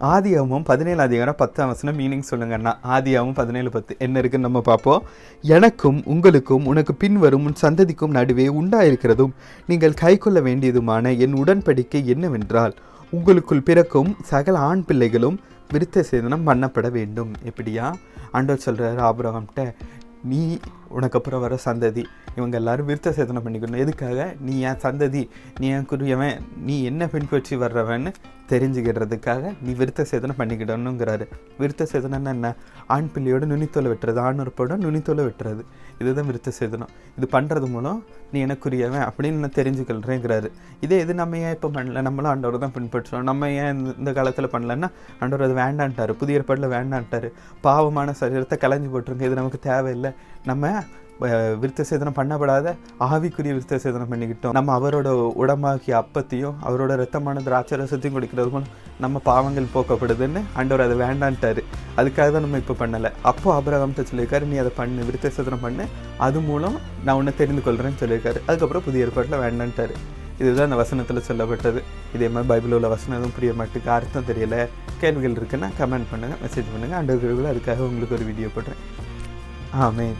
ஆதியாவும் பதினேழு அதிகாரம் பத்தாம் வசனம் மீனிங் சொல்லுங்கண்ணா. ஆதியாவும் பதினேழு பத்து. என்ன இருக்குன்னு நம்ம பார்ப்போம். எனக்கும் உங்களுக்கும் உனக்கு பின்வரும் உன் சந்ததிக்கும் நடுவே உண்டாயிருக்கிறதும் நீங்கள் கைக்கொள்ள வேண்டியதுமான என் உடன்படிக்கை என்னவென்றால் உங்களுக்குள் பிறக்கும் சகல ஆண் பிள்ளைகளும் விருத்த சேதனம் பண்ணப்பட வேண்டும். எப்படியா? ஆண்டவர் சொல்கிறார் ஆபிரகாம்கிட்ட நீ உனக்கு அப்புறம் வர சந்ததி. இவங்க எல்லாரும் விருத்த சேதனம் பண்ணிக்கணும். எதுக்காக? நீ என் சந்ததி. நீ என் குறியவன் நீ என்ன பின்பற்றி வர்றவன்னு தெரிஞ்சுக்கிறதுக்காக நீ விருத்த சேதனம் பண்ணிக்கிடணுங்கிறாரு. விருத்த சேதனம்னா என்ன? ஆண் பிள்ளையோட நுனித்தோலை வெட்டுறது ஆண் உறுப்போட நுனித்தோலை வெட்டுறது. இதுதான் விருத்த சேதனம். இது பண்ணுறது மூலம் நீ எனக்குரியவன் அப்படின்னு நான் தெரிஞ்சுக்கிறேங்கிறாரு இதே இது நம்ம ஏன் இப்போ பண்ணல? நம்மளும் ஆண்டவர் தான் பின்பற்றுறோம். நம்ம ஏன் இந்த- இந்த காலத்தில் பண்ணலன்னா ஆண்டவர் அது வேண்டான்ட்டாரு. புதிய ஏற்பாட்டில் வேண்டான்ட்டார். பாவமான சரீரத்தை கலைஞ்சு போட்டுருங்க. இது நமக்கு தேவையில்லை. நம்ம விருத்த சேதனம் பண்ணப்படாத ஆவிக்குரிய விருத்த சேதனம் பண்ணிக்கிட்டோம். நம்ம அவரோட உடம்பாகிய அப்பத்தையும் அவரோட ரத்தமான திராட்சை ரசத்தையும் குடிக்கிறது மூலம் நம்ம பாவங்கள் போக்கப்படுதுன்னு ஆண்டவர் அதை வேண்டான்ட்டாரு. அதுக்காக தான் நம்ம இப்போ பண்ணலை. அப்போ அபிரகாம்கிட்ட சொல்லியிருக்காரு நீ அதை பண்ணு விருத்த சேதனம் பண்ணு. அது மூலம் நான் உன்னை தெரிந்து கொள்கிறேன்னு சொல்லியிருக்காரு. அதுக்கப்புறம் புதிய ஏற்பாட்டில் வேண்டான்ட்டாரு. இதுதான் அந்த வசனத்தில் சொல்லப்பட்டது. இதே மாதிரி பைபிள் உள்ள வசனம் எதுவும் புரிய மாட்டுக்கு அர்த்தம் தெரியலை. கேள்விகள் இருக்குன்னா கமெண்ட் பண்ணுங்கள் மெசேஜ் பண்ணுங்கள் அண்டர் அதுக்காக உங்களுக்கு ஒரு வீடியோ போடுறேன். ஆமென்.